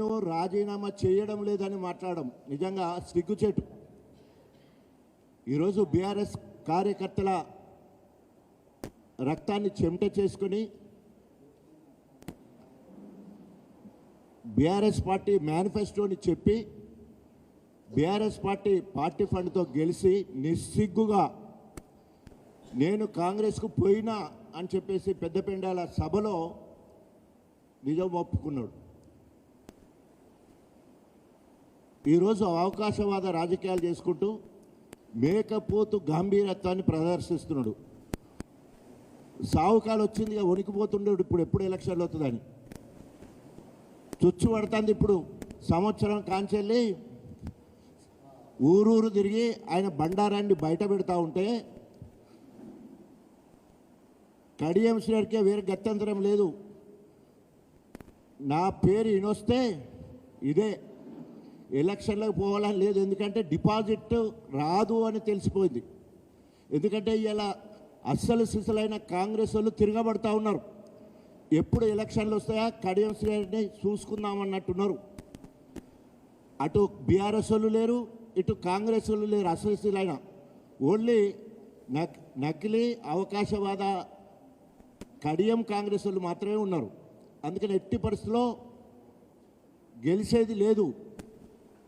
నువ్వు రాజీనామా చేయడం లేదని మాట్లాడడం నిజంగా సిగ్గుచేటు. ఈరోజు బీఆర్ఎస్ కార్యకర్తల రక్తాన్ని చెమట చేసుకుని బీఆర్ఎస్ పార్టీ మేనిఫెస్టోని చెప్పి బీఆర్ఎస్ పార్టీ పార్టీ ఫండ్తో గెలిచి నిస్సిగ్గుగా నేను కాంగ్రెస్కు పోయినా అని చెప్పేసి పెద్దపెండాల సభలో నిజం ఒప్పుకున్నాడు. ఈరోజు అవకాశవాద రాజకీయాలు చేసుకుంటూ మేకపోతు గాంభీరత్వాన్ని ప్రదర్శిస్తున్నాడు. సావుకాలు వచ్చింది ఇక వణికిపోతుండేడు ఇప్పుడు ఎప్పుడు ఎలక్షన్లు అవుతుందని. చుచ్చు పడుతుంది ఇప్పుడు సంవత్సరం కాంచెల్లి ఊరూరు తిరిగి ఆయన బండారాన్ని బయట పెడతా ఉంటే కడియం శ్రీకే వేరే గత్యంతరం లేదు. నా పేరు ఇనొస్తే ఇదే. ఎలక్షన్లకు పోవాలని లేదు. ఎందుకంటే డిపాజిట్ రాదు అని తెలిసిపోయింది. ఎందుకంటే ఇలా అస్సలు సిసలైన కాంగ్రెస్ వాళ్ళు తిరగబడతా ఉన్నారు. ఎప్పుడు ఎలక్షన్లు వస్తాయా? కడియం శ్రీని చూసుకుందామన్నట్టున్నారు. అటు బీఆర్ఎస్ వాళ్ళు లేరు ఇటు కాంగ్రెస్ వాళ్ళు లేరు అసలు సిసలైన. ఓన్లీ నక్ నకిలీ అవకాశవాద కడియం కాంగ్రెస్ వాళ్ళు మాత్రమే ఉన్నారు. అందుకని ఎట్టి పరిస్థితుల్లో గెలిచేది లేదు.